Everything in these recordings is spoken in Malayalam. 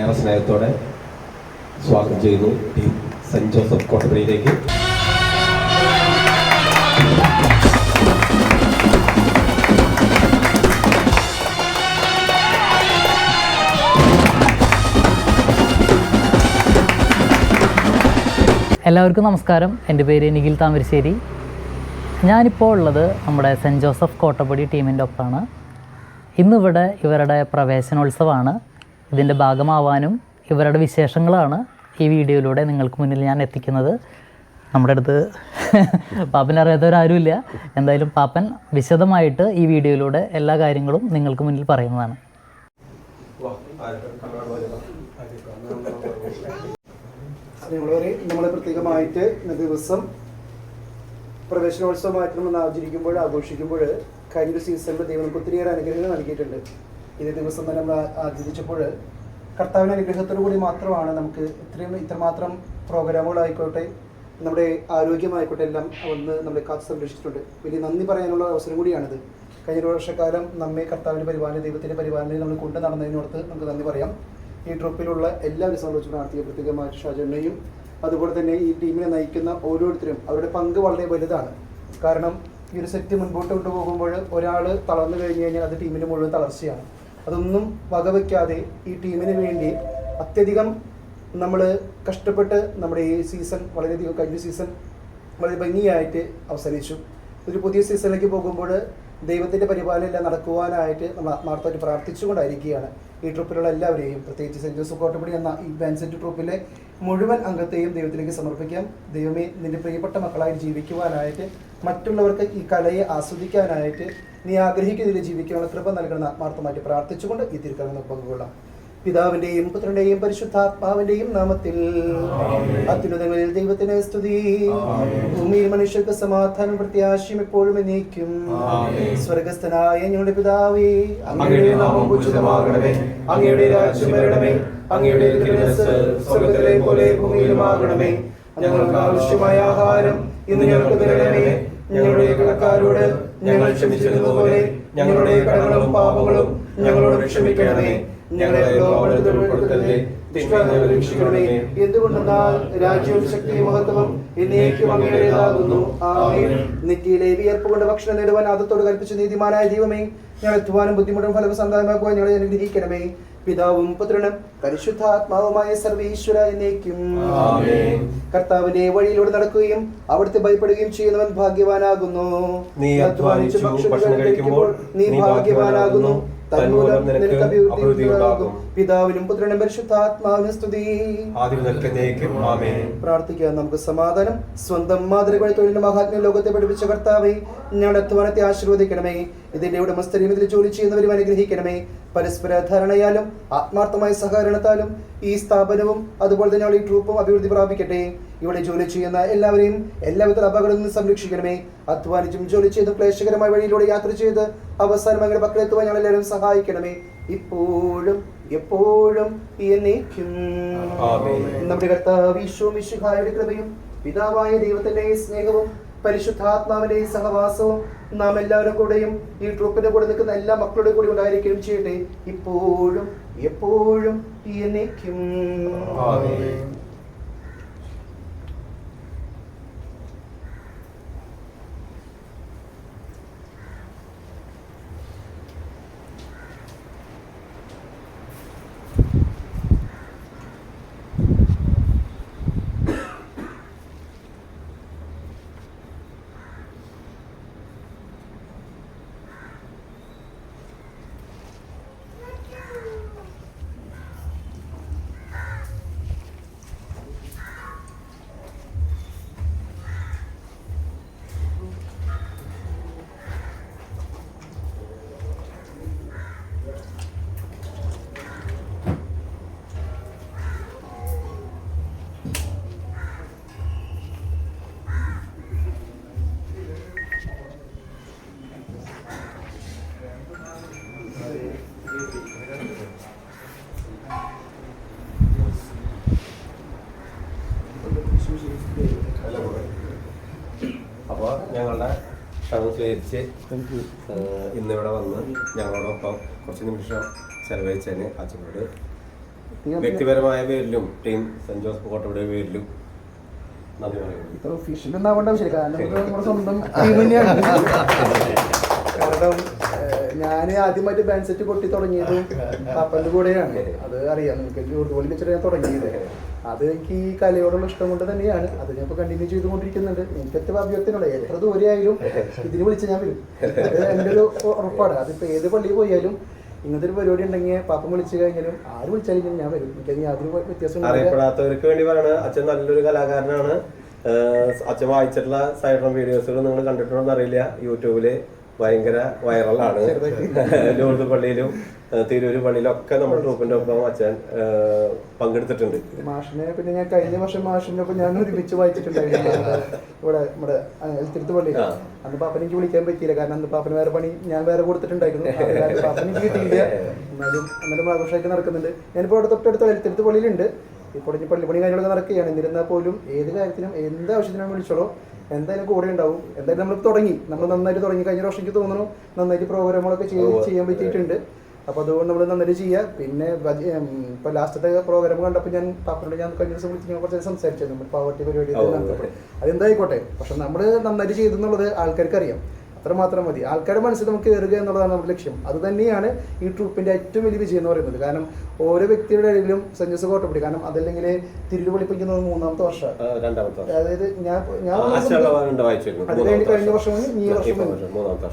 ഏറെ സ്നേഹത്തോടെ സ്വാഗതം ചെയ്യുന്നു ടീം സെന്റ് ജോസഫ് കോട്ടപ്പടിയിലേക്ക് എല്ലാവർക്കും നമസ്കാരം. എന്റെ പേര് നിഖിൽ താമരശ്ശേരി. ഞാനിപ്പോൾ ഉള്ളത് നമ്മുടെ സെന്റ് ജോസഫ് കോട്ടപ്പടി ടീമിന്റെ ഒപ്പമാണ്. ഇന്നിവിടെ ഇവരുടെ പ്രവേശനോത്സവമാണ്. ഇതിന്റെ ഭാഗമാവാനും ഇവരുടെ വിശേഷങ്ങളാണ് ഈ വീഡിയോയിലൂടെ നിങ്ങൾക്ക് മുന്നിൽ ഞാൻ എത്തിക്കുന്നത്. നമ്മുടെ അടുത്ത് പാപ്പൻ അറിയാത്തവരാരുമില്ല. എന്തായാലും പാപ്പൻ വിശദമായിട്ട് ഈ വീഡിയോയിലൂടെ എല്ലാ കാര്യങ്ങളും നിങ്ങൾക്ക് മുന്നിൽ പറയുന്നതാണ്. നമ്മൾ പ്രത്യേകമായിട്ട് ദിവസം പ്രവേശനോത്സവമായിട്ട് നമ്മൾ ആചരിക്കുമ്പോൾ ആഘോഷിക്കുമ്പോൾ കഴിഞ്ഞൊരു സീസണിൽ ദൈവം ഒത്തിരിയേറെ അനുഗ്രഹങ്ങൾ നൽകിയിട്ടുണ്ട്. ഇതേ ദിവസം തന്നെ നമ്മൾ ആചരിച്ചപ്പോൾ കർത്താവിന്റെ അനുഗ്രഹത്തോടു കൂടി മാത്രമാണ് നമുക്ക് ഇത്രയും ഇത്രമാത്രം പ്രോഗ്രാമുകളായിക്കോട്ടെ നമ്മുടെ ആരോഗ്യമായിക്കോട്ടെ എല്ലാം വന്ന് നമ്മളെ കാത്തു സംരക്ഷിച്ചിട്ടുണ്ട്. വലിയ നന്ദി പറയാനുള്ള അവസരം കൂടിയാണിത്. കഴിഞ്ഞ ഒരു വർഷക്കാലം നമ്മെ കർത്താവിന്റെ പരിപാലന ദൈവത്തിന്റെ പരിപാലനയിൽ നമ്മൾ കൊണ്ടു നടന്നതിനോടത്ത് നമുക്ക് നന്ദി പറയാം. ഈ ട്രിപ്പിലുള്ള എല്ലാവരും സംബന്ധിച്ച് പ്രാർത്ഥിക്കുക. പ്രത്യേകമായിട്ട് ഷാജണ്ണയും അതുപോലെ തന്നെ ഈ ടീമിനെ നയിക്കുന്ന ഓരോരുത്തരും അവരുടെ പങ്ക് വളരെ വലുതാണ്. കാരണം ഈ ഒരു സെറ്റ് മുൻപോട്ട് കൊണ്ടുപോകുമ്പോൾ ഒരാൾ തളർന്നു കഴിഞ്ഞ് കഴിഞ്ഞാൽ അത് ടീമിന് മുഴുവൻ തളർച്ചയാണ്. അതൊന്നും വകവയ്ക്കാതെ ഈ ടീമിന് വേണ്ടി അത്യധികം നമ്മൾ കഷ്ടപ്പെട്ട് നമ്മുടെ ഈ സീസൺ വളരെയധികം കഴിഞ്ഞ സീസൺ വളരെ ഭംഗിയായിട്ട് അവസാനിച്ചു. ഒരു പുതിയ സീസണിലേക്ക് പോകുമ്പോൾ ദൈവത്തിന്റെ പരിപാലനം നടക്കുവാനായിട്ട് നമ്മൾ ആത്മാർത്ഥമായിട്ട് പ്രാർത്ഥിച്ചുകൊണ്ടായിരിക്കുകയാണ് ഈ ട്രിപ്പിലുള്ള എല്ലാവരെയും. പ്രത്യേകിച്ച് സെന്റ് ജോസഫ് കോട്ടപ്പടി എന്ന ഈ ബാൻസെറ്റ് ട്രൂപ്പിലെ മുഴുവൻ അംഗത്തെയും ദൈവത്തിലേക്ക് സമർപ്പിക്കാം. ദൈവമേ നിന്റെ പ്രിയപ്പെട്ട മക്കളായി ജീവിക്കുവാനായിട്ട് മറ്റുള്ളവർക്ക് ഈ കലയെ ആസ്വദിക്കാനായിട്ട് നീ ആഗ്രഹിക്കുന്നതിൽ ജീവിക്കാനുള്ള കൃപ നൽകണമെന്ന് ആത്മാർത്ഥമായിട്ട് പ്രാർത്ഥിച്ചുകൊണ്ട് ഈ തിരുക്കരം പങ്കുകൊള്ളാം. പിതാവിന്റെയും പുത്രന്റെയും പരിശുദ്ധാത്മാവിന്റെയും നാമത്തിൽ അത്യുന്നതങ്ങളിൽ ദൈവത്തിന് സ്തുതി. ഭൂമിയിൽ മനുഷ്യർക്ക് സമാധാനം പ്രത്യാശയും എപ്പോഴും എന്നേക്കും. സ്വർഗസ്ഥനായ ഞങ്ങളുടെ പിതാവേ അങ്ങയുടെ നാമം ഉചിതമാകണമേ. അങ്ങയുടെ രാജ്യം വരണമേ. അങ്ങയുടെ സ്വർഗത്തിലെ പോലെ ഭൂമിയിലുമാകണമേ ഞങ്ങൾക്ക് ആവശ്യമായ ആഹാരം ഇന്ന് ഞങ്ങൾക്ക് തരണമേ. ഞങ്ങളുടെ കടക്കാരോട് ഞങ്ങൾ ക്ഷമിച്ചതുപോലെ ഞങ്ങളുടെ കടങ്ങളും പാപങ്ങളും ഞങ്ങളോട് ക്ഷമിക്കണമേ. ഞങ്ങളെ രക്ഷിക്കണമേ എന്തുകൊണ്ടെന്നാൽ രാജ്യവും ശക്തി മഹത്വം എന്നേക്കും അങ്ങയുടേതാകുന്നു. നെറ്റിയിലെ വിയർപ്പ് കൊണ്ട് ഭക്ഷണം നേടുവാൻ അതത്തോട് കൽപ്പിച്ച നീതിമാനായ ദൈവമേ ഞങ്ങൾ എത്തുവാനും ബുദ്ധിമുട്ടും ഫലം സന്താനമാക്കുവാൻ ഞങ്ങളെ അനുഗ്രഹിക്കണമേ. പിതാവും പുത്രനും പരിശുദ്ധാത്മാവുമായ സർവീശ്വര എന്നേക്കും. കർത്താവിന്റെ വഴിയിലൂടെ നടക്കുകയും അവിടുത്തെ ഭയപ്പെടുകയും ചെയ്യുന്നവൻ ഭാഗ്യവാനാകുന്നു. നീ അധ്വാനിച്ച് ഭക്ഷണം കഴിക്കുമ്പോൾ നീ ഭാഗ്യവാനാകുന്നു. തന്മൂലം നിനക്ക് അഭിവൃദ്ധി ഉണ്ടാകും. പിതാവിനും പുത്രനും പരിശുദ്ധാത്മാവിനും സ്തുതി. പ്രാർത്ഥിക്കാം നമുക്ക് സമാധാനം. സ്വന്തം മാതൃകളെ തൊഴിലിന്റെ മഹാത്മ്യ ലോകത്തെ പഠിപ്പിച്ച കർത്താവെ ഞങ്ങളുടെ അധ്വാനത്തെ ആശീർവദിക്കണമേ. ഇതിന്റെ ഉടമസ്ഥരെയും ഇതിൽ ജോലി ചെയ്യുന്നവരും അനുഗ്രഹിക്കണമേ. പരസ്പര ധാരണയാലും ആത്മാർത്ഥമായ സഹകരണത്താലും ഈ സ്ഥാപനവും അതുപോലെ തന്നെ ഈ ട്രൂപ്പും അഭിവൃദ്ധി പ്രാപിക്കട്ടെ. ഇവിടെ ജോലി ചെയ്യുന്ന എല്ലാവരെയും എല്ലാവിധ അപകടങ്ങളിൽ നിന്ന് സംരക്ഷിക്കണമേ. അധ്വാനിച്ചും ജോലി ചെയ്ത് ക്ലേശകരമായ വഴിയിലൂടെ യാത്ര ചെയ്ത് അവസാനം അങ്ങനെ പക്കലെത്തുവാൻ ഞങ്ങൾ എല്ലാവരും സഹായിക്കണമേ. ഇപ്പോഴും എപ്പോഴും എന്നേക്കും. നമ്മുടെ കർത്താവ് ഈശോ മിശിഹായുടെ കൃപയും പിതാവായ ദൈവത്തിന്റെ സ്നേഹവും പരിശുദ്ധാത്മാവിന്റെ സഹവാസവും നാം എല്ലാവരും കൂടെയും ഈ ട്രൂപ്പിന്റെ കൂടെ നിൽക്കുന്ന എല്ലാ മക്കളുടെ കൂടെ ഉണ്ടായിരിക്കുകയും ചെയ്യട്ടെ. ഇപ്പോഴും എപ്പോഴും എന്നേക്കും. ഏഹ് ഇന്നിവിടെ വന്ന് ഞങ്ങളോടൊപ്പം കുറച്ച് നിമിഷം ചെലവഴിച്ചതിന് അച്ഛനോട് വ്യക്തിപരമായ പേരിലും ടീം സെന്റ് ജോസഫ് കോട്ടയുടെ പേരിലും നന്ദി പറയുന്നു. ഇത്ര ഒഫീഷ്യൽ ഒന്നും ആവേണ്ട ആവശ്യമില്ല കാരണം നമ്മുടെ സ്വന്തം ടീം തന്നെയാണ്. കാരണം ഞാൻ ആദ്യമായിട്ട് ബാൻഡ് സെറ്റ് പൊട്ടി തുടങ്ങിയത് പാപ്പന്റെ കൂടെയാണ്. അത് അറിയാം നിങ്ങൾക്ക് ജോലി വെച്ചിട്ട് ഞാൻ തുടങ്ങിയത്. അത് എനിക്ക് ഈ കലയോടുള്ള ഇഷ്ടം കൊണ്ട് തന്നെയാണ്. അത് ഞാൻ ഇപ്പോൾ കണ്ടിന്യൂ ചെയ്തുകൊണ്ടിരിക്കുന്നുണ്ട്. എനിക്ക് എത്ര അഭ്യർത്ഥനയുള്ള എത്ര ദൂരെയായാലും ഇതിന് വിളിച്ച് ഞാൻ വരും. അത് എന്റെ ഒരു ഉറപ്പാണ്. അതിപ്പോൾ ഏത് പള്ളി പോയാലും ഇങ്ങനത്തെ ഒരു പരിപാടി ഉണ്ടെങ്കിൽ പാപ്പം വിളിച്ചു കഴിഞ്ഞാലും ആര് വിളിച്ചാലും ഞാൻ വരും. എനിക്ക് യാതൊരു വ്യത്യാസം. അറിയപ്പെടാത്തവർക്ക് വേണ്ടി അച്ഛൻ നല്ലൊരു കലാകാരനാണ്. അച്ഛൻ വായിച്ചിട്ടുള്ള സൈഡ് വീഡിയോസുകൾ നിങ്ങൾ കണ്ടിട്ടുണ്ടോ അറിയില്ല. യൂട്യൂബിൽ ഭയങ്കര വൈറലാണ്. ലൂർദ് പള്ളിയിലും തിരൂര് പള്ളിയിലും ഒക്കെ നമ്മുടെ ട്രൂപ്പിന്റെ ഒപ്പം അച്ഛൻ പങ്കെടുത്തിട്ടുണ്ട്. മാഷിനെ പിന്നെ ഞാൻ കഴിഞ്ഞ വർഷം മാഷിന്റെ ഒപ്പം ഞാൻ ഒരുമിച്ച് വായിച്ചിട്ടുണ്ടായിരുന്നു. ഇവിടെ നമ്മുടെ തിരുത്ത് പള്ളി. അന്ന് പാപ്പൻ എനിക്ക് വിളിക്കാൻ പറ്റിയില്ല. കാരണം അന്ന് പാപ്പന് വേറെ പണി ഞാൻ വേറെ കൊടുത്തിട്ടുണ്ടായിരുന്നു. എനിക്ക് കിട്ടിയില്ല. എന്നാലും എന്നാലും ആഘോഷമൊക്കെ നടക്കുന്നുണ്ട്. ഞാനിപ്പോൾ അവിടെ തൊട്ടടുത്ത തിരുത്ത് പള്ളിയിലുണ്ട്. ഇപ്പോൾ ഇനി പള്ളി പണി കാര്യങ്ങളൊക്കെ നടക്കുകയാണ്. എന്നിരുന്നാൽ പോലും ഏത് കാര്യത്തിനും എന്ത് ആവശ്യത്തിനും വിളിച്ചോളൂ. എന്തായാലും കൂടെ ഉണ്ടാവും. എന്തായാലും നമ്മൾ തുടങ്ങി. നമ്മൾ നന്നായിട്ട് തുടങ്ങി. കഴിഞ്ഞ വർഷം എനിക്ക് തോന്നുന്നു നന്നായിട്ട് പ്രോഗ്രാമുകളൊക്കെ ചെയ്ത് ചെയ്യാൻ പറ്റിയിട്ടുണ്ട്. അപ്പോൾ അതുകൊണ്ട് നമ്മൾ നന്നായിട്ട് ചെയ്യുക പിന്നെ ഇപ്പോൾ ലാസ്റ്റത്തെ പ്രോഗ്രാം കണ്ടപ്പോൾ ഞാൻ പാപ്പനോട് ഞാൻ കഴിഞ്ഞ ദിവസം വിളിച്ച് ഞാൻ കുറച്ച് സംസാരിച്ചത് നമ്മൾ പാവർട്ടി പരിപാടി അതെന്തായിക്കോട്ടെ? പക്ഷെ നമ്മൾ നന്നായിട്ട് ചെയ്തെന്നുള്ളത് ആൾക്കാർക്ക് അറിയാം അത്രമാത്രം മതി. ആൾക്കാരുടെ മനസ്സിൽ നമുക്ക് കയറുക എന്നുള്ളതാണ് നമ്മുടെ ലക്ഷ്യം. അത് തന്നെയാണ് ഈ ട്രൂപ്പിന്റെ ഏറ്റവും വലിയ വിജയം എന്ന് പറയുന്നത്. കാരണം ഓരോ വ്യക്തിയുടെ ഇടയിലും സഞ്ജസ് കോട്ടപ്പിടി കാരണം അതല്ലെങ്കിൽ തിരുവള്ളിപ്പിക്കുന്നത് മൂന്നാമത്തെ വർഷം. അതായത് ഞാൻ ഞാൻ അത് കഴിഞ്ഞ് വർഷം. ഈ വർഷം.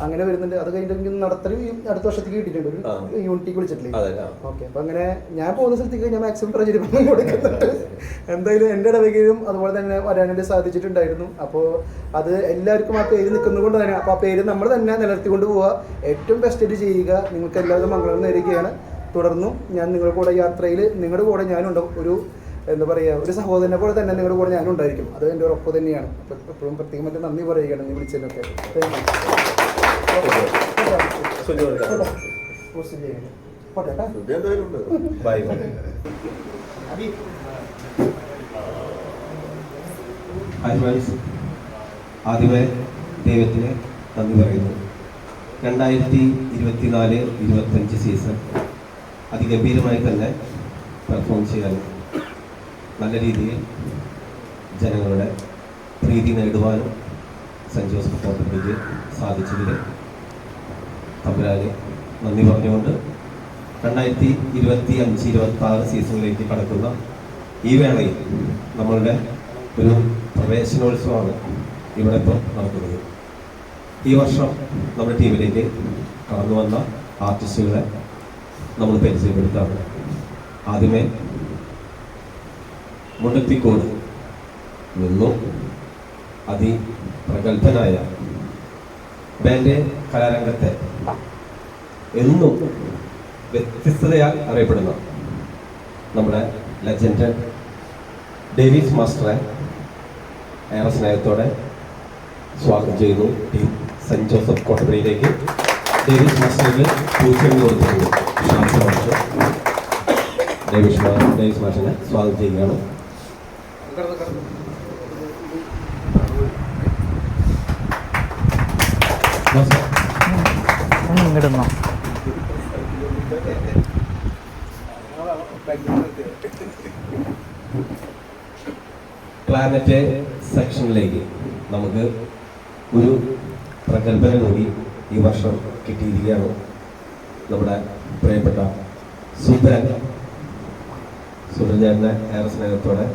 അങ്ങനെ വരുന്നുണ്ട്. അത് കഴിഞ്ഞിട്ട് നടത്തലും ഈ അടുത്ത വർഷത്തേക്ക് കിട്ടിയിട്ടുണ്ട്. ഒരു. യൂണിറ്റിക്ക് വിളിച്ചിട്ടില്ലേ? ഓക്കെ അപ്പൊ അങ്ങനെ ഞാൻ പോകുന്ന സ്ഥലത്തേക്ക് ഞാൻ മാക്സിമം പ്രചരിപ്പിക്കാൻ കൊടുക്കുന്നുണ്ട്. എന്തായാലും എന്റെ ഇടവകയിലും അതുപോലെ തന്നെ വരാനായിട്ട് സാധിച്ചിട്ടുണ്ടായിരുന്നു. അപ്പോൾ അത് എല്ലാവർക്കും ആ പേര് നിൽക്കുന്നത് കൊണ്ട് തന്നെ അപ്പോൾ ആ പേര് നമ്മൾ തന്നെ നിലനിർത്തിക്കൊണ്ട് പോവുക. ഏറ്റവും ബെസ്റ്റ് ചെയ്യുക. നിങ്ങൾക്ക് എല്ലാവരും മംഗളം നേരുകയാണ്. തുടർന്നും ഞാൻ നിങ്ങളുടെ കൂടെ യാത്രയിൽ നിങ്ങളുടെ കൂടെ ഞാനുണ്ടാവും ഒരു എന്താ പറയുക ഒരു സഹോദരനെ പോലെ തന്നെ നിങ്ങളുടെ കൂടെ ഞാനുണ്ടായിരിക്കും അത് എന്റെ ഉറപ്പ് തന്നെയാണ്. അപ്പോൾ എപ്പോഴും പ്രത്യേകമായിട്ട് നന്ദി പറയുകയാണ് നീ വിളിച്ചതിനൊക്കെ. ആദ്യമേ ദൈവത്തിന് നന്ദി പറയുന്നു. രണ്ടായിരത്തി ഇരുപത്തിനാല് ഇരുപത്തഞ്ച് സീസൺ അതിഗംഭീരമായി തന്നെ പെർഫോം ചെയ്യാൻ നല്ല രീതിയിൽ ജനങ്ങളുടെ പ്രീതി നേടുവാനും സെന്റ് ജോസഫ് കോട്ടപ്പള്ളിക്ക് സാധിച്ചതിൽ തമ്പുരാനെ നന്ദി പറഞ്ഞുകൊണ്ട് രണ്ടായിരത്തി ഇരുപത്തി അഞ്ച് ഇരുപത്തി ആറ് സീസണിലേക്ക് കടക്കുന്ന ഈ വേളയിൽ നമ്മളുടെ ഒരു പ്രവേശനോത്സവമാണ് ഇവിടെ ഇപ്പോൾ നടക്കുന്നത്. ഈ വർഷം നമ്മുടെ ടീമിലേക്ക് കടന്നു വന്ന ആർട്ടിസ്റ്റുകളെ നമ്മൾ പരിചയപ്പെടുത്താം. ആദ്യമേ മുണ്ടത്തിക്കോട് നിന്നും. അതിപ്രഗത്ഭനായ ബാൻഡ് കലാരംഗത്തെ എന്നും വ്യത്യസ്തതയാൽ അറിയപ്പെടുന്ന നമ്മുടെ ലെജൻഡ് ഡേവിസ് മാസ്റ്ററെ ഏറെ സ്നേഹത്തോടെ സ്വാഗതം ചെയ്യുന്നു ടീം സെന്റ് ജോസഫ് കോട്ടപ്പടിയിലേക്ക് ഡേവിസ് മാസ്റ്ററിന് പൂച്ചെടി കൊടുത്തിട്ടുണ്ട് മാസ്റ്റർ ഡേവിസ് ഡേവിസ് മാസ്റ്ററിനെ സ്വാഗതം ചെയ്യുകയാണ്. നമസ്കാരം ഇങ്ങിടുന്നോ ക്ലാനറ്റ് സെക്ഷനിലേക്ക് നമുക്ക് ഒരു പ്രഗത്ഭന കൂടി ഈ വർഷം കിട്ടിയിരിക്കുകയാണ് നമ്മുടെ പ്രിയപ്പെട്ട സുബ്രൻ സുബ്രചാരനെ ഏറെ സ്നേഹത്തോടെ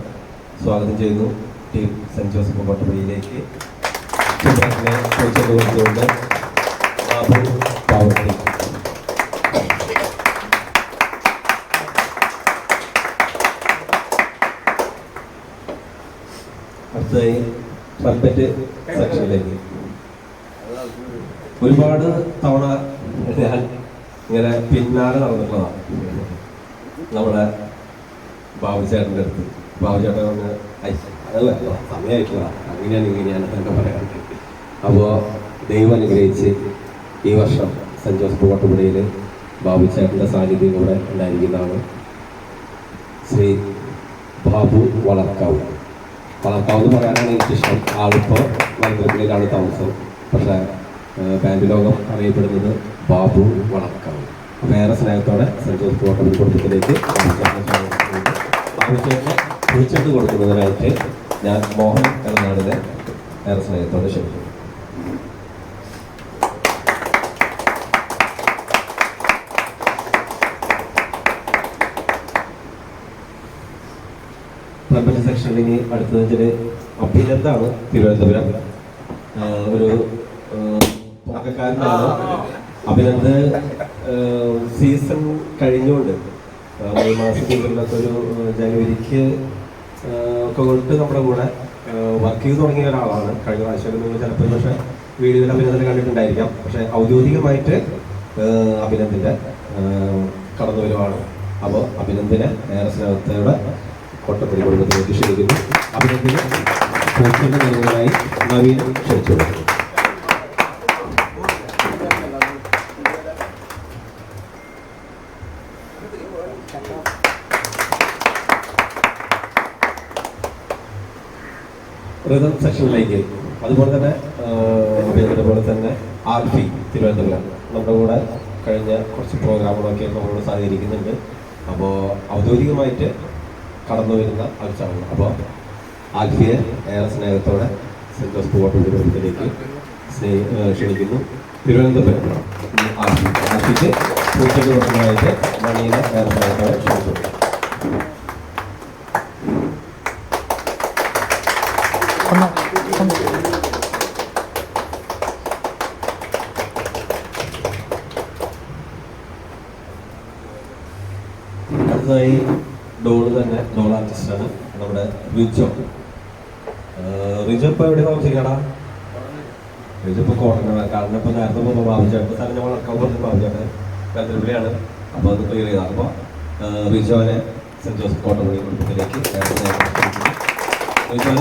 സ്വാഗതം ചെയ്യുന്നു. ടീം സെന്റ് ജോസഫ് പട്ടുപടിയിലേക്ക് സുബ്രനെ ചോദിച്ചത് കൊടുത്തുകൊണ്ട് ബാബു ട്രംപറ്റ് സെക്ഷനിലേക്ക്. ഒരുപാട് തവണ ഞാൻ ഇങ്ങനെ പിന്നാലെ നടന്നിട്ടുള്ളതാണ് നമ്മുടെ ബാബുചേട്ടന്റെ അടുത്ത്. ബാബുചേട്ടൻ പറഞ്ഞ് "ഐ, അതല്ല സമയമായിട്ടില്ല അങ്ങനെയാണ് ഇങ്ങനെയാണ് എന്നൊക്കെ പറയാൻ അപ്പോൾ ദൈവം അനുഗ്രഹിച്ച് ഈ വർഷം സെന്റ് ജോസഫ് കോട്ടുപുഴയിൽ ബാബുചേട്ടന്റെ സാന്നിധ്യം കൂടെ ഉണ്ടായിരിക്കുന്നതാണ് ശ്രീ ബാബു വളർക്കാവ്. വളർക്കാവ് എന്ന് പറയാനാണ് എനിക്കിഷ്ടം. ആളിപ്പോൾ വൈദ്യുതിയിലാണ് താമസം. പക്ഷേ ബാൻഡ് ലോകം അറിയപ്പെടുന്നത് ബാബു വളർക്കാവ് വേറെ സ്നേഹത്തോടെ സഞ്ജോസ് ജോസഫ് കുടുംബത്തിലേക്ക് കുഴിച്ചിട്ട് കൊടുക്കുന്നതിനായിട്ട് ഞാൻ മോഹൻ എറണാടിനെ ഏറെ സ്നേഹത്തോടെ ക്ഷണിക്കുന്നു. പ്രപഞ്ച സെക്ഷനിൽ ഇനി അഭിനന്ദാണ് തിരുവനന്തപുരം. ഒരു തുടക്കക്കാരനാണ് അഭിനന്ദ് സീസൺ കഴിഞ്ഞുകൊണ്ട് ആ, മെയ് മാസത്തിലൊക്കെ ഒരു ജനുവരിക്ക് ഒക്കെ കൊണ്ട് നമ്മുടെ കൂടെ വർക്ക് ചെയ്ത് തുടങ്ങിയ ഒരാളാണ്. കഴിഞ്ഞ പ്രാവശ്യം നിങ്ങൾ ചിലപ്പോൾ പക്ഷേ വീഡിയോയിൽ അഭിനന്ദനെ കണ്ടിട്ടുണ്ടായിരിക്കാം. പക്ഷേ ഔദ്യോഗികമായിട്ട് അഭിനന്ദിന്റെ കടന്നു വരുവാണ്. അപ്പോൾ അഭിനന്ദിനെ ഏറെ സ്നേഹത്തോടെ കൊട്ടപ്പടി കുടുംബത്തിലേക്ക് ക്ഷണിക്കുന്നു അഭിനന്ദിനെ നവീൻ ക്ഷണിച്ചു കൊടുക്കുന്നു. റിതം സെക്ഷനിലേക്ക് അതുപോലെ തന്നെ അതുപോലെ തന്നെ ആൽഫി തിരുവനന്തപുരം. നമ്മുടെ കൂടെ കഴിഞ്ഞ കുറച്ച് പ്രോഗ്രാമുകളൊക്കെ നമ്മളോട് സഹകരിക്കുന്നുണ്ട്. അപ്പോൾ ഔദ്യോഗികമായിട്ട് കടന്നു വരുന്ന ഒരു ചടങ്ങ്. അപ്പോൾ ആൽഫിയെ ഏറെ സ്നേഹത്തോടെ സെൻട്രൽ സ്പോർട്ട് ഏഹ് ക്ഷണിക്കുന്നു. തിരുവനന്തപുരം ആൽഫി ആൽഫിക്ക് പൂച്ചെണ്ട് കൊടുക്കുന്നതായിട്ട് മണിയെ ഏറെ സ്നേഹത്തോടെ ക്ഷണിച്ചു ഒന്ന് ഒന്ന് അടുത്തതായി ഡോൾ തന്നെ ഡോൾ ആർട്ടിസ്റ്റാണ് നമ്മുടെ റിജോ. റിജോ ഇപ്പൊ എവിടെ താമസിക്കണ റിജോ ഇപ്പൊ കോട്ടനാണ് കാരണം ഇപ്പൊ നേരത്തെ പോകുമ്പോൾ ബാബുചേട്ടൻ സ്ഥലം ഞങ്ങൾ അടക്കം പറഞ്ഞ ബാബുചേട്ടൻ കരുതലുള്ളിയാണ് അപ്പൊ അത് ക്ലിയർ ചെയ്താൽ അപ്പൊ റിജോനെ സെന്റ് ജോസഫ് കോട്ടപ്പള്ളി കുടുംബത്തിലേക്ക് ട്യൂഷൻ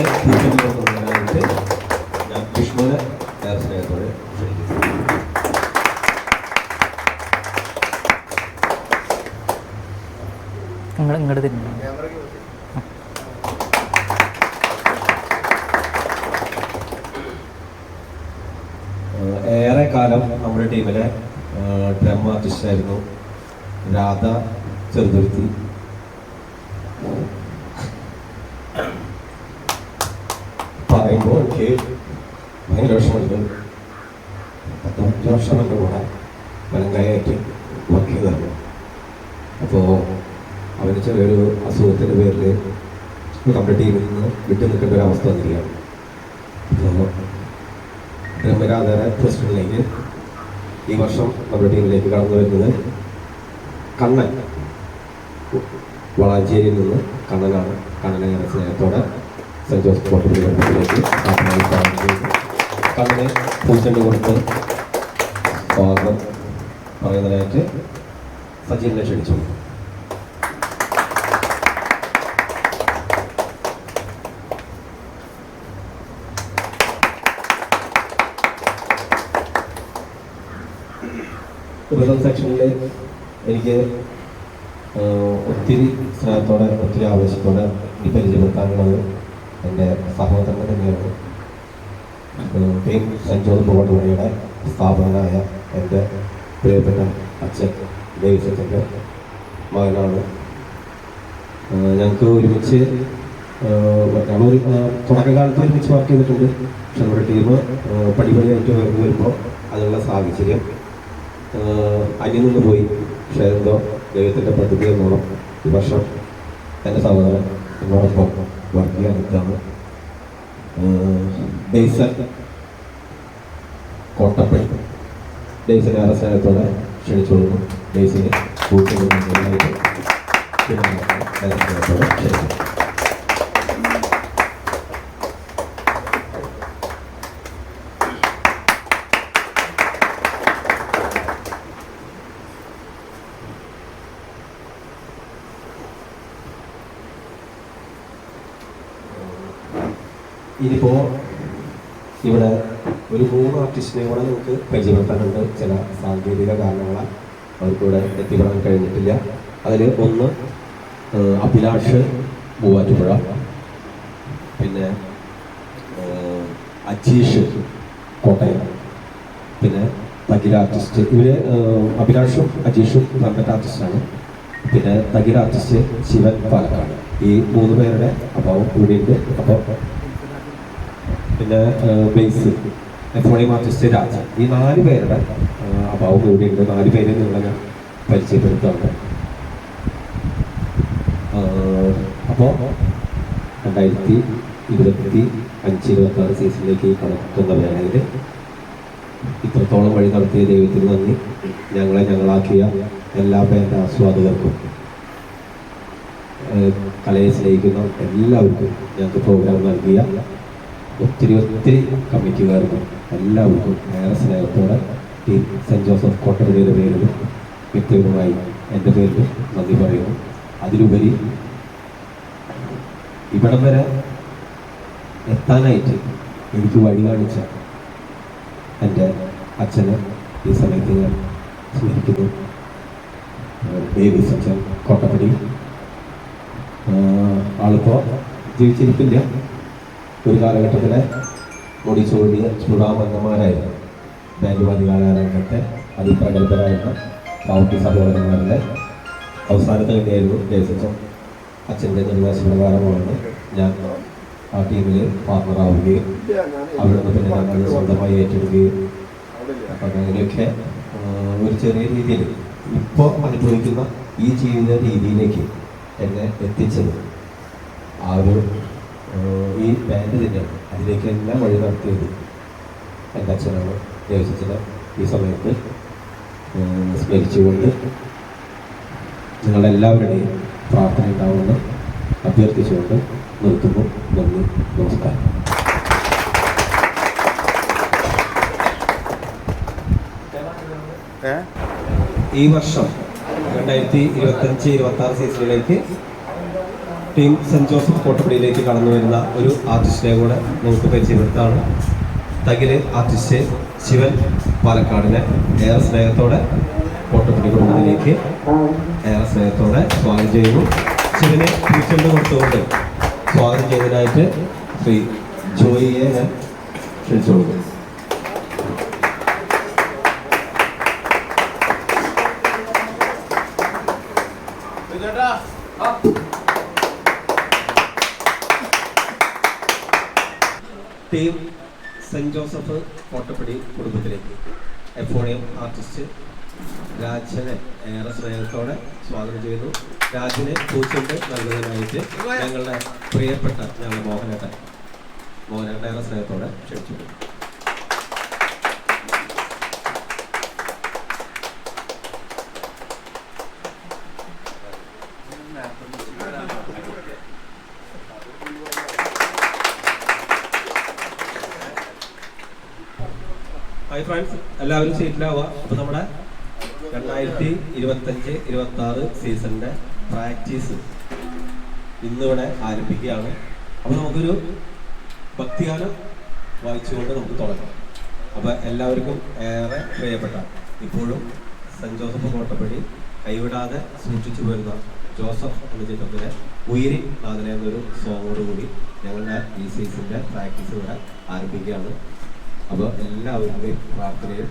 കൊടുക്കുന്നതിനായിട്ട് ഞാൻ വിഷ്ണുവിനെ ഏറെ സ്നേഹത്തോടെ ക്ഷണിക്കുന്നു നിങ്ങൾ ഇങ്ങോട്ട് തിരിഞ്ഞു ഏറെ കാലം നമ്മുടെ ടീമിലെ ഡ്രം ആർട്ടിസ്റ്റായിരുന്നു രാധ ചെറുതുരുത്തി പറയുമ്പോൾ എനിക്ക് ഭയങ്കര വിഷമമുണ്ട് പത്തഞ്ച് വർഷം എന്റെ കൂടെ വലങ്കായായിട്ട് വർക്ക് ചെയ്തായിരുന്നു അപ്പോൾ അവന് ചെറിയൊരു അസുഖത്തിന്റെ പേരിൽ നമ്മുടെ ടീമിൽ നിന്ന് വിട്ടു നിൽക്കേണ്ട ഒരു അവസ്ഥ വന്നിരിക്കുകയാണ് അപ്പോൾ ബ്രഹ്മരാധാര പ്രസിഡന്റിലേക്ക് ഈ വർഷം നമ്മുടെ ടീമിലേക്ക് കടന്നു വരുന്നത് കണ്ണൻ. വളാഞ്ചേരിയിൽ നിന്ന് കണ്ണനാണ്. കണ്ണനെ സ്നേഹത്തോടെ സെന്റ് ജോസഫ് കോട്ടപ്പള്ളി കുടുംബത്തിലേക്ക് ആത്മാവിൽ സ്വാഗതം ചെയ്യുന്നു കണ്ണനെ പൂച്ചെണ്ട് കൊടുത്ത് സ്വാഗതം പറയുന്നതിനായിട്ട് സജീവനെ ക്ഷണിച്ചു. റിതം സെക്ഷനിൽ എനിക്ക് ഒത്തിരി സ്നേഹത്തോടെ ഒത്തിരി ആവേശത്തോടെ ഈ പരിചയപ്പെടുത്താനുള്ളത് എന്റെ സഹോദരൻ തന്നെയാണ് ടീം സെന്റ് ജോർജ് ബോർഡുപടിയുടെ സ്ഥാപകനായ എന്റെ പ്രിയപ്പെട്ട അച്ഛൻ ദേവിച്ചന്റെ മകനാണ്. ഞങ്ങൾക്ക് ഒരുമിച്ച് ഞങ്ങളൊരു തുടക്കകാലത്ത് ഒരുമിച്ച് വർക്ക് ചെയ്തിട്ടുണ്ട്. പക്ഷെ നമ്മുടെ ടീം പടിപടിയായിട്ട് ഉയർന്നു വരുമ്പോൾ അതിനുള്ള സാഹചര്യം അന്യം നിന്ന് പോയി. പക്ഷേ എന്തോ ദൈവത്തിന്റെ പദ്ധതി എന്നോണം ഈ വർഷം എന്റെ സഹോദരൻ എന്നോടൊപ്പം വർക്ക് ചെയ്യാൻ എത്താണ് ഡെയ്സൺ കോട്ടപ്പള്ളി ഡെയ്സിനെ ഏറെ സ്നേഹത്തോടെ ക്ഷണിച്ചുകൊള്ളുന്നു ഡെയ്സിന് കൂട്ടുകൊണ്ടുള്ളതായിട്ട് ഇനിയിപ്പോ ഇവിടെ ഒരു മൂന്ന് ആർട്ടിസ്റ്റിനെ കൂടെ നമുക്ക് പരിചയപ്പെടുത്താനുണ്ട്. ചില സാങ്കേതിക കാരണങ്ങളാൽ അവർക്കിവിടെ എത്തിപ്പെടാൻ കഴിഞ്ഞിട്ടില്ല. അതിൽ ഒന്ന് അഭിലാഷ് മൂവാറ്റുപുഴ. പിന്നെ അജീഷ് കോട്ടയം. പിന്നെ തകിര ആർട്ടിസ്റ്റ് ഇവർ അഭിലാഷും അജീഷും ട്രംപറ്റ് ആർട്ടിസ്റ്റാണ് പിന്നെ തകിര ആർട്ടിസ്റ്റ് ശിവൻ പാലക്കാട്. ഈ മൂന്ന് പേരുടെ അഭാവം കൂടിയുണ്ട്. അപ്പോൾ പിന്നെ ബേസ് എഫോണി ആർട്ടിസ്റ്റ് രാജ ഈ നാല് പേരുടെ അഭാവം കൂടിയുണ്ട് നാല് പേരെ നിങ്ങളെ ഞാൻ പരിചയപ്പെടുത്താണ് അപ്പോൾ രണ്ടായിരത്തി ഇരുപത്തി അഞ്ച് ഇരുപത്തി ആറ് സീസണിലേക്ക് കടക്കുന്ന വേളയിൽ ഇത്രത്തോളം വഴി നടത്തിയ ദൈവത്തിന് നന്ദി. ഞങ്ങളെ ഞങ്ങളാക്കിയ എല്ലാ പേരുടെ ആസ്വാദകർക്കും കലയെ സ്നേഹിക്കുന്ന എല്ലാവർക്കും ഞങ്ങൾക്ക് പ്രോഗ്രാം നൽകിയ ഒത്തിരി ഒത്തിരി കമ്മിറ്റിക്കാർക്കും എല്ലാവർക്കും ഏറെ സ്നേഹത്തോടെ ടീം സെന്റ് ജോസഫ് കോട്ടപ്പടിയുടെ പേരിലും വ്യക്തിപരമായി എന്റെ പേരിൽ നന്ദി പറയുന്നു. അതിലുപരി ഇവിടം വരെ എത്താനായിട്ട് എനിക്ക് വഴി കാണിച്ച എന്റെ അച്ഛനെ ഈ സമയത്ത് ഞാൻ സ്മരിക്കുന്നു ബേബി അച്ഛൻ കോട്ടപ്പടി. ആളിപ്പോൾ ജീവിച്ചിരിപ്പില്ല. ഒരു കാലഘട്ടത്തിലെ ഒടിച്ചോടിയ ചൂടാമന്നന്മാരായിരുന്നു ബാൻഡ് വാദികാല രംഗത്തെ അതിപ്രഗത്ഭരായിരുന്ന പാവട്ടി സഹോദരന്മാരുടെ അവസാനത്തെ കണ്ടിയായിരുന്നു ദേശം അച്ഛന്റെ നിർദ്ദേശപ്രകാരമാണ് ഞാൻ ആ ടീമിൽ പാർട്ണറാവുകയും അവിടെ നിന്ന് പിന്നെ ഞങ്ങൾ സ്വന്തമായി ഏറ്റെടുക്കുകയും അപ്പം അങ്ങനെയൊക്കെ ഒരു ചെറിയ രീതിയിൽ ഇപ്പോൾ അനുഭവിക്കുന്ന ഈ ജീവിത രീതിയിലേക്ക് എന്നെ എത്തിച്ചത് ആ ഒരു ഈ ബാൻഡ് തന്നെയാണ് അതിലേക്ക് എല്ലാം വഴി നടത്തിയത് എന്റെ അച്ഛനാണ്. ദേവസ്വത്തിന് ഈ സമയത്ത് സ്മരിച്ചുകൊണ്ട് നിങ്ങളെല്ലാവരുടെയും പ്രാർത്ഥന ഉണ്ടാവുമെന്ന് അഭ്യർത്ഥിച്ചുകൊണ്ട് നിർത്തുന്നു. നന്ദി. നമസ്കാരം. ഈ വർഷം രണ്ടായിരത്തി ഇരുപത്തഞ്ച് ഇരുപത്തി ആറ് സീസണിലേക്ക് ടീം സെന്റ് ജോസഫ് കോട്ടപ്പടിയിലേക്ക് കടന്നു വരുന്ന ഒരു ആർട്ടിസ്റ്റിനെ കൂടെ നമുക്ക് പരിചയപ്പെടുത്താണ് തകിൽ ആർട്ടിസ്റ്റ് ശിവൻ പാലക്കാടിനെ ഏറെ സ്നേഹത്തോടെ കോട്ടപ്പടി കുടുംബത്തിലേക്ക് ഏറെ സ്നേഹത്തോടെ സ്വാഗതം ചെയ്യുന്നു. ശിവനെ തിരിച്ചുകൊണ്ട് കൊടുത്തുകൊണ്ട് സ്വാഗതം ചെയ്തതിനായിട്ട് ശ്രീ ജോയിയെ ഞാൻ ക്ഷണിച്ചു കൊടുക്കുന്നു ടീം സെന്റ് ജോസഫ് കോട്ടപ്പടി കുടുംബത്തിലേക്ക്. എഫോണിയം ആർട്ടിസ്റ്റ് രാജനെ ഏറെ സ്നേഹത്തോടെ സ്വാഗതം ചെയ്യുന്നു. രാജനെ പൂച്ചുണ്ട് നൽകുന്നതിനായിട്ട് ഞങ്ങളുടെ പ്രിയപ്പെട്ട ഞങ്ങളുടെ മോഹനേട്ടൻ. മോഹനേട്ടൻ ഏറെ സ്നേഹത്തോടെ ക്ഷണിച്ചു ഫ്രണ്ട്സ് എല്ലാവരും സീറ്റിലാവുക അപ്പൊ നമ്മുടെ രണ്ടായിരത്തി ഇരുപത്തഞ്ച് ഇരുപത്തി ആറ് സീസണിന്റെ പ്രാക്ടീസ് ഇന്നിവിടെ ആരംഭിക്കുകയാണ്. അപ്പൊ നമുക്കൊരു ഭക്തിഗാനം വായിച്ചുകൊണ്ട് നമുക്ക് തുടങ്ങാം. അപ്പൊ എല്ലാവർക്കും ഏറെ പ്രിയപ്പെട്ട ഇപ്പോഴും സെന്റ് ജോസഫ് കോട്ടപ്പടി കൈവിടാതെ സൂക്ഷിച്ചു വരുന്ന ജോസഫ് എന്ന ചിത്രത്തിലെ ഉയരി നാഥനെ എന്നൊരു സോങ്ങോടുകൂടി ഞങ്ങളുടെ ഈ സീസണിന്റെ പ്രാക്ടീസ് ഇവിടെ ആരംഭിക്കുകയാണ്. അപ്പോൾ എല്ലാവരുടെയും പ്രാർത്ഥനയും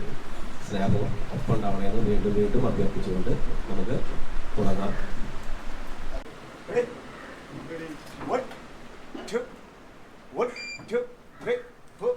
സ്നേഹവും ഒപ്പം ഉണ്ടാവണമെന്ന് വീണ്ടും വീണ്ടും അഭ്യർത്ഥിച്ചുകൊണ്ട് നമുക്ക് തുടങ്ങാം. One, two, three, four.